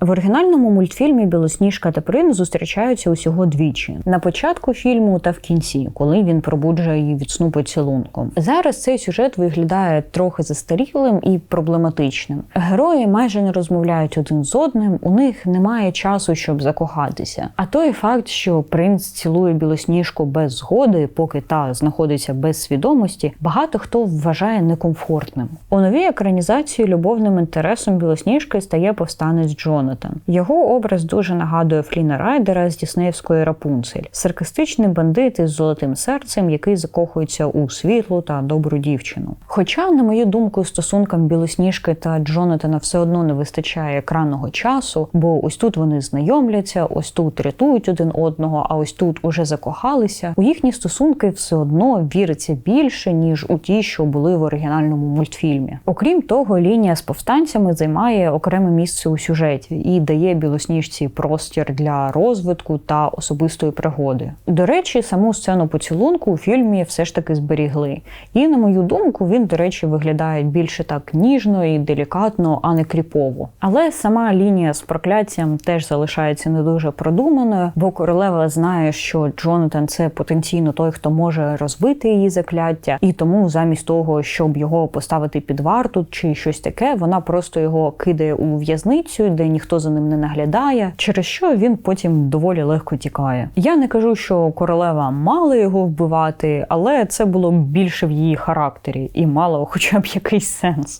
В оригінальному мультфільмі Білосніжка та Принц зустрічаються усього двічі: на початку фільму та в кінці, коли він пробуджує її від сну поцілунком. Зараз цей сюжет виглядає трохи застарілим і проблематичним. Герої майже не розмовляють один з одним, у них немає часу, щоб закохатися. А той факт, що принц цілує білосніжку без згоди, поки та знаходиться без свідомості, багато хто вважає некомфортним. У новій екранізації любовним інтересом білосніжки стає повстанець Джонатан. Його образ дуже нагадує Фліна Райдера з Діснеївської Рапунцель, саркастичний бандит із золотим серцем, який закохується у світлу та добру дівчину. Хоча, на мою думку, стосункам білосніжки та Джонатана все одно не вистачає екранного часу, бо ось тут вони знайомляться, ось тут рятують один одного, а ось тут уже закохалися. У їхні стосунки все одно віриться більше ніж у ті, що були в оригінальному мультфільмі. Окрім того, лінія з повстанцями займає окреме місце у сюжеті і дає білосніжці простір для розвитку та особистої пригоди. До речі, саму сцену поцілунку у фільмі все ж таки зберігли. І на мою думку, він, до речі, виглядає більше так ніжно і делікатно, а не кріпово. Але сама лінія з прокляттям теж залишається не дуже продуманою, бо королева знає, що Джонатан це потенційно той, хто може розбити її закляття, і тому замість того, щоб його поставити під варту чи щось таке, вона просто його кидає у в'язницю, де ніхто за ним не наглядає, через що він потім доволі легко тікає. Я не кажу, що королева мала його вбивати, але це було більше в її характері і мало хоча б якийсь сенс.